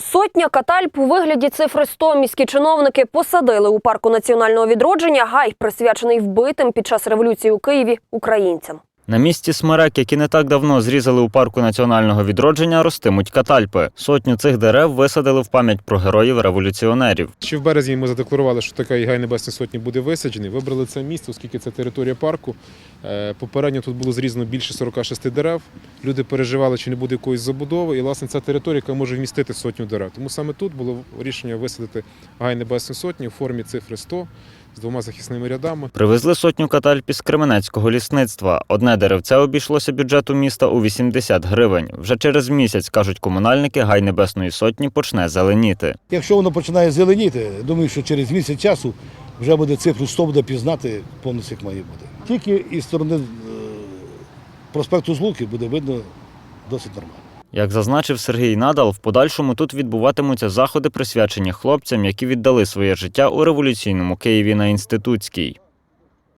Сотня катальп у вигляді цифри 100 міські чиновники посадили у парку національного відродження гай, присвячений вбитим під час революції у Києві українцям. На місці смерек, які не так давно зрізали у парку національного відродження, ростимуть катальпи. Сотню цих дерев висадили в пам'ять про героїв революціонерів. Ще в березні ми задекларували, що така гай Небесної Сотні буде висаджений. Вибрали це місце, оскільки це територія парку. Е, Попередньо тут було зрізано більше 46 дерев. Люди переживали, чи не буде якоїсь забудови. І, власне, ця територія, яка може вмістити сотню дерев. Тому саме тут було рішення висадити гай Небесної Сотні у формі цифри 100 з двома захисними рядами. Привезли сотню катальп із Кременецького лісництва. Одне деревце обійшлося бюджету міста у 80 гривень. Вже через місяць, кажуть комунальники, гай Небесної Сотні почне зеленіти. Якщо воно починає зеленіти, думаю, що через місяць часу вже буде цифру 100 буде пізнати повністю як має бути. Тільки із сторони е, проспекту Злуки буде видно досить нормально. Як зазначив Сергій Надал, в подальшому тут відбуватимуться заходи, присвячені хлопцям, які віддали своє життя у революційному Києві на інститутській.